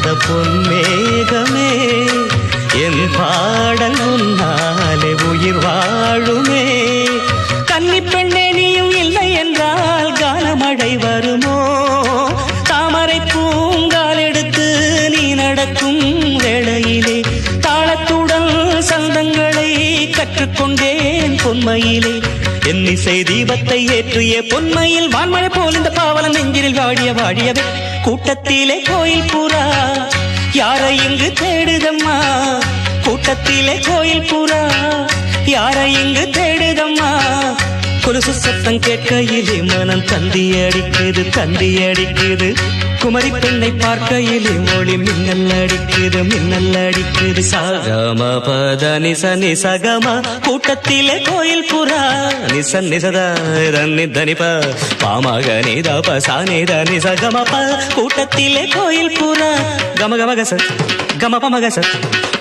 மத பொன்மேகமே என் பாடல் உன்னாலே உயிர் வாழுமே கன்னி பெண்ணே நீயும் இல்லை என்றால் காலமழை வருமோ தாமரை பூங்கால் எடுத்து நீ நடக்கும் வேளையிலே தாளத்துடன் சந்தங்களை கற்றுக்கொண்டேன் பொன்மையிலே என் இசை தீபத்தை ஏற்றிய பொன்மையில் வான்மழை போல் இந்த பாவலம் நெஞ்சில் வாடிய வாடியவே கூட்டத்திலே கோயில் புறா யாரை இங்கு தேடுதம்மா? கூட்டத்திலே கோயில் புறா யாரை இங்கு தேடுதம்மா? கொலுசு சத்தம் கேட்கையிலே மனம் தந்தி அடிக்குது தந்தி அடிக்குது குமரி பெண்ணை பார்க்கையிலே மொழி மின்னல் அடிக்குது மின்னல் அடிக்குது. சாகம பத நிசனி சகம கூட்டத்திலே கோயில் புறா. நிசன் நிசத தனி தனிப பாமக நித பசா நித நிசகம ப கூட்டத்திலே கோயில் புறா. கம கம கச கம பம கச.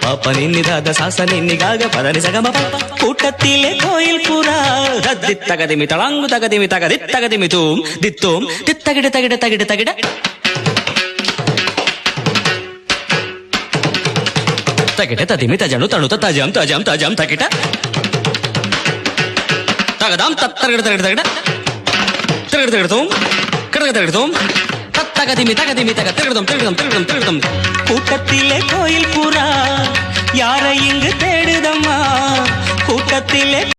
பாப்ப நின்னிதாத சாச நின்னிகாக பத நிசகம ப கூட்டத்திலே கோயில் புறா. தத்தி தகதிமி தளாங்கு தகதிமி தகதி தகதிமி தூம் தித்தோம். தித்தகிட தகிட தகிட தகிட. తగిట తదిమి తజను తణుత తజం తజం తజం తగిట తగదాం తత్తరగడ తగడ తగడ తిరగడ తిరగడతాం కడగ తిరగడతాం தகதிமி தகதிமி தக திருடம் திருடம் திருடம் திருடம் கூட்டத்திலே கோயில் புறா யாரை இங்கு தேடுதம்மா கூட்டத்திலே